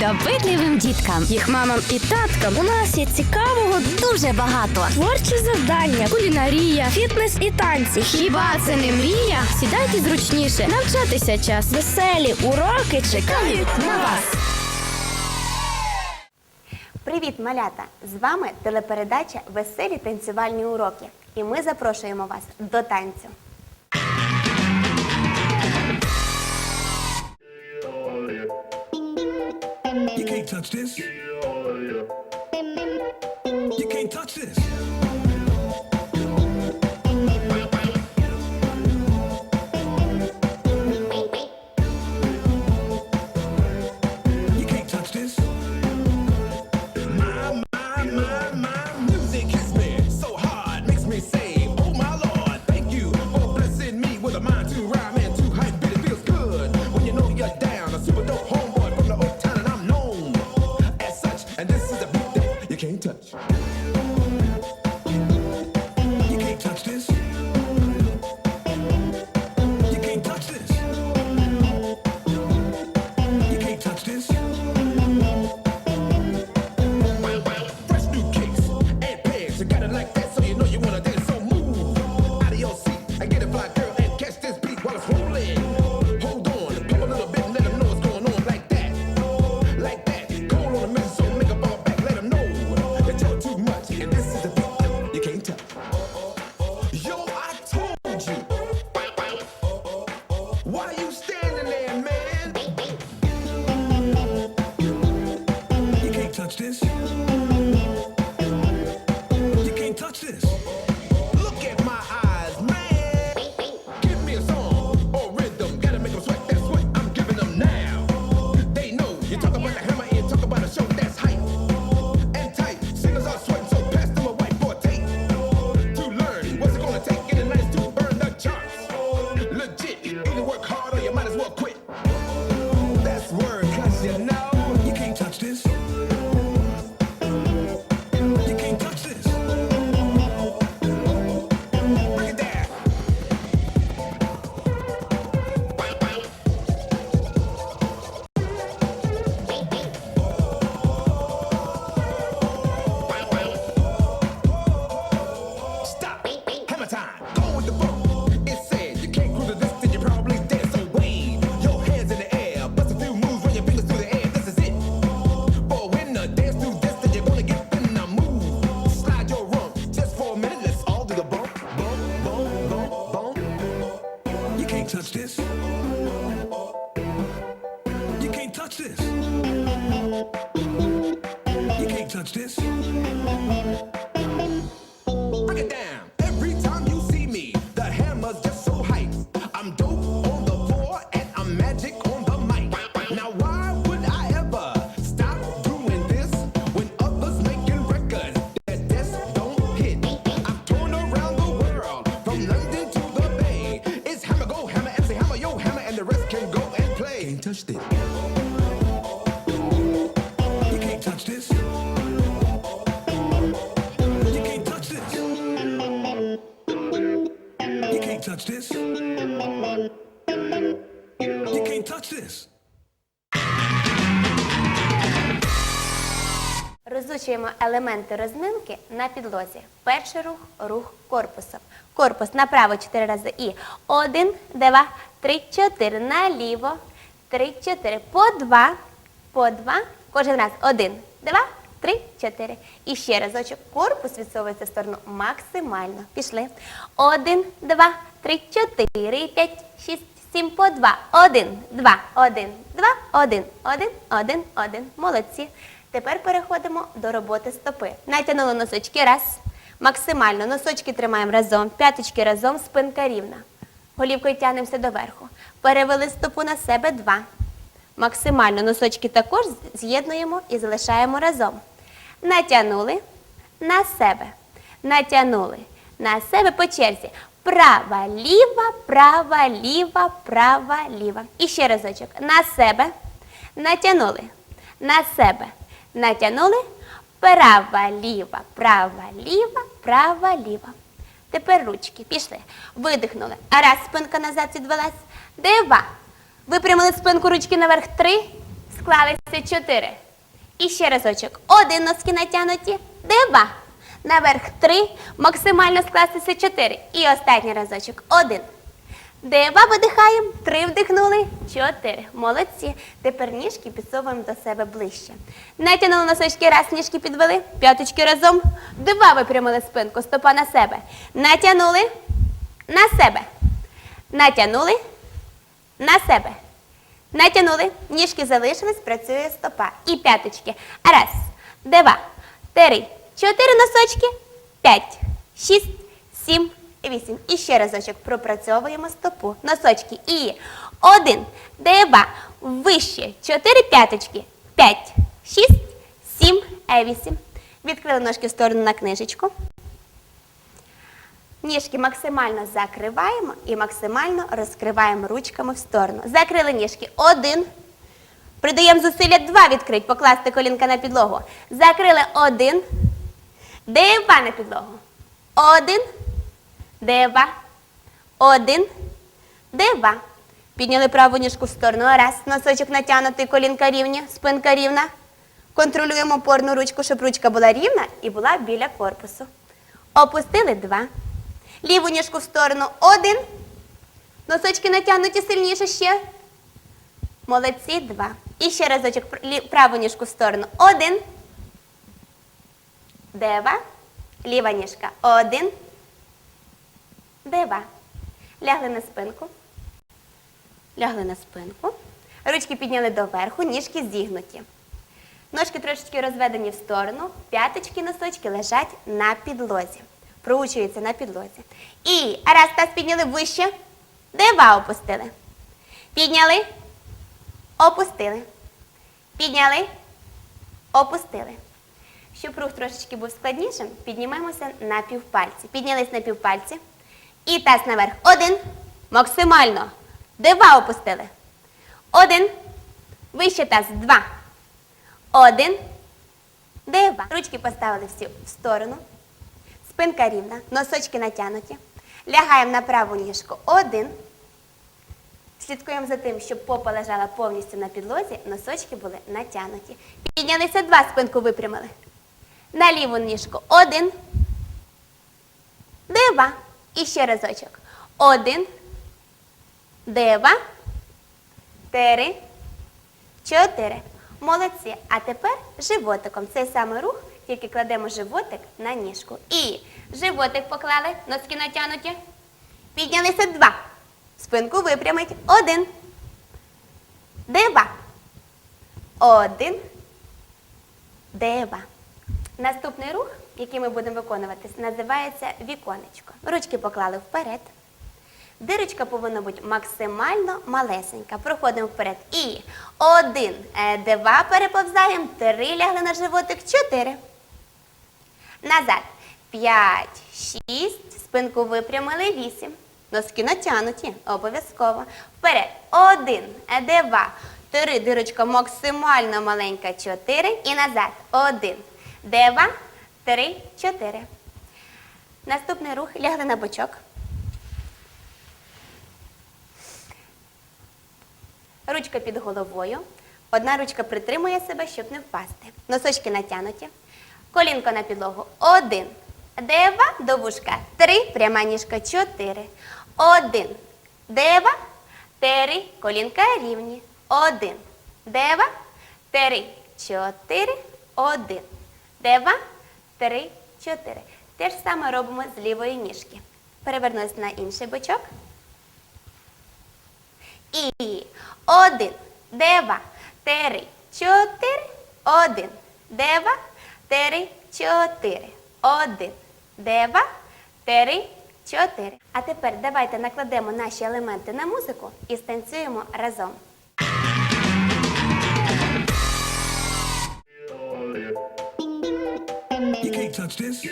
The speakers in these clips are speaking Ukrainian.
допитливим діткам, їх мамам і таткам. У нас є цікавого Дуже багато. творчі завдання, Кулінарія. фітнес і танці, Хіба це не мрія? Сідайте зручніше, навчатися час. веселі уроки чекають на вас. Привіт, малята! З вами телепередача Веселі танцювальні уроки. І ми запрошуємо вас до танцю. Touch this. Touch this. You can't touch this. You can't touch this. Розучуємо елементи розминки на підлозі. Перший рух рух корпусом. Корпус направо 4 рази і 1, 2, 3, 4, наліво, 3, 4, по 2, по 2, кожен раз 1, 2, 3, 4. І ще разочок. Корпус відсовується в сторону максимально. Пішли. 1, 2, 3, 4, 5, 6, 7 по 2. 1, 2, 1, 2, 1, 1, 1, 1. Молодці. Тепер переходимо до роботи стопи. Натягнули носочки. Раз. Максимально. Носочки тримаємо разом. П'яточки разом, спинка рівна. Голівкою тягнемося доверху. Перевели стопу на себе. Два. Максимально носочки також з'єднуємо і залишаємо разом. Натягнули на себе. Натягнули на себе по черзі. Права, ліва, права, ліва, права, ліва. І ще разочок. На себе. Натягнули. На себе. Натягнули. Права, ліва, права, ліва, права, ліва. Тепер ручки. Пішли. Видихнули. Раз, спинка назад відвелась. Два. Випрямили спинку ручки наверх. Три. Склалися чотири. І ще разочок. Один носки натягнуті. Два. Наверх три. Максимально скластися чотири. І останній разочок. Один. Дева видихаємо. Три вдихнули. Чотири. Молодці. Тепер ніжки підсовуємо до себе ближче. Натягнули носочки, раз, ніжки підвели. П'яточки разом. Два випрямили спинку. Стопа на себе. Натягнули. На себе. Натягнули. На себе. Натягнули, ніжки залишились, працює стопа. І п'яточки. Раз, два, три, чотири носочки, п'ять, шість, сім, вісім. І ще разочок пропрацьовуємо стопу. Носочки. І один, два, вище, чотири п'яточки, п'ять, шість, сім, вісім. Відкрили ножки в сторону на книжечку. Ніжки максимально закриваємо і максимально розкриваємо ручками в сторону. Закрили ніжки. Один. Придаємо зусилля два відкрити, покласти колінка на підлогу. Закрили один. Два на підлогу. Один. Два. Один. Два. Підняли праву ніжку в сторону. Раз. Носочок натягнутий, колінка рівні, спинка рівна. Контролюємо опорну ручку, щоб ручка була рівна і була біля корпусу. Опустили два. Ліву ніжку в сторону. Один. Носочки натягнуті сильніше ще. Молодці. Два. І ще разочок праву ніжку в сторону. Один. Дева. Ліва ніжка. Один. Дева. Лягли на спинку. Лягли на спинку. Ручки підняли доверху, ніжки зігнуті. Ножки трошечки розведені в сторону, п'яточки носочки лежать на підлозі. Проучуються на підлозі. І раз таз підняли вище, дева опустили. Підняли, опустили. Підняли, опустили. Щоб рух трошечки був складнішим, піднімаємося на півпальці. Піднялись на півпальці. І таз наверх. Один. Максимально. Дева опустили. Один. Вище таз. Два. Один. Дева. Ручки поставили всі в сторону. Спинка рівна. Носочки натягнуті. Лягаємо на праву ніжку. Один. Слідкуємо за тим, щоб попа лежала повністю на підлозі, носочки були натягнуті. Піднялися два, спинку випрямили. На ліву ніжку. Один. Дева. І ще разочок. Один. Дева. Три. Чотири. Молодці. А тепер животиком. Цей самий рух, тільки кладемо животик на ніжку. І животик поклали, носки натягнуті. Піднялися два. Спинку випрямить. Один. Дева. Один. Дева. Наступний рух, який ми будемо виконувати, називається віконечко. Ручки поклали вперед. Дирочка повинна бути максимально малесенька. Проходимо вперед. І один, е, два переповзаємо, три лягли на животик, чотири. Назад. П'ять, шість. Спинку випрямили, вісім. Носки натягнуті, обов'язково. Вперед. Один, е, два, три. Дирочка максимально маленька, чотири. І назад. Один, два, три, чотири. Наступний рух лягли на бочок. Ручка під головою. Одна ручка притримує себе, щоб не впасти. Носочки натягнуті. Колінко на підлогу. Один. Дева до вушка. Три. Пряма ніжка. Чотири. Один. Дева. Три. Колінка рівні. Один. Дева. Три. Чотири. Один. Дева. Три. Чотири. Те ж саме робимо з лівої ніжки. Перевернусь на інший бочок. І один, дева, три, чотири, один, дева, три, чотири, один, дева, три, чотири. А тепер давайте накладемо наші елементи на музику і станцюємо разом. Touch this.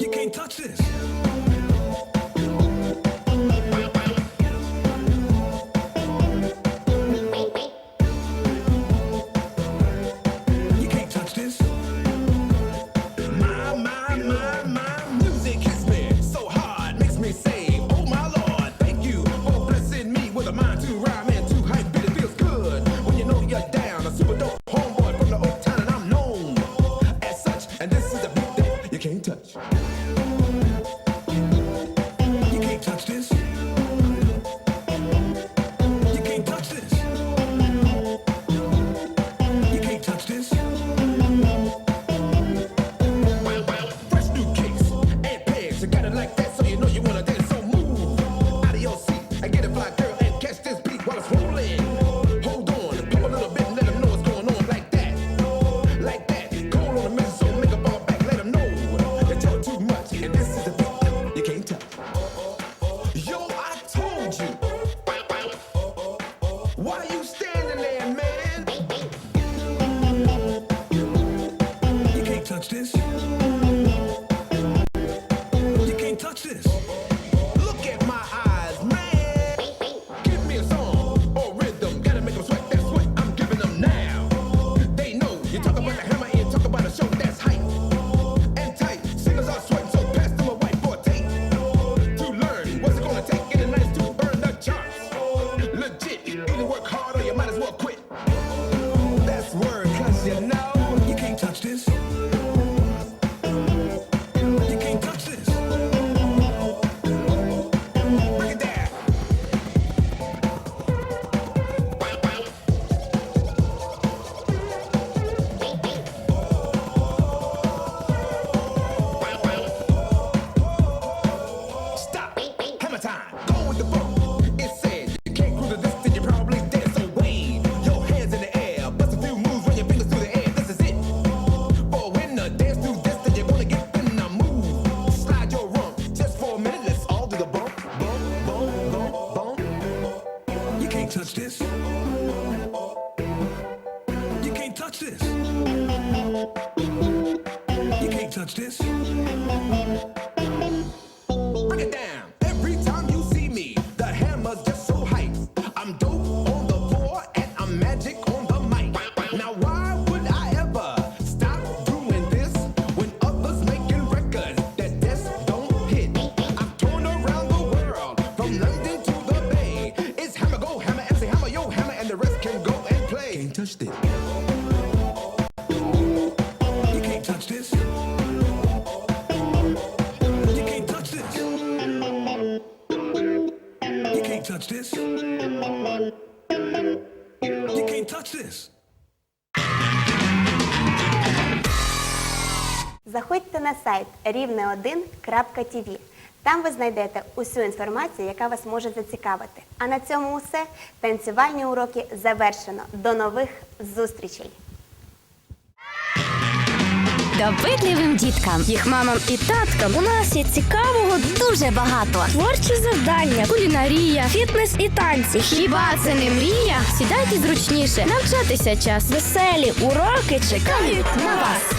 You can't touch this. I get it blocked. nimm, nimm, nimm. touch this. You can't touch this. Заходьте на сайт рівне1.tv. Там ви знайдете усю інформацію, яка вас може зацікавити. А на цьому усе танцювальні уроки завершено. До нових зустрічей! Допитливим діткам, їх мамам і таткам у нас є цікавого дуже багато. Творчі завдання, кулінарія, фітнес і танці. Хіба це не мрія? Сідайте зручніше, навчатися час. Веселі уроки чекають на вас.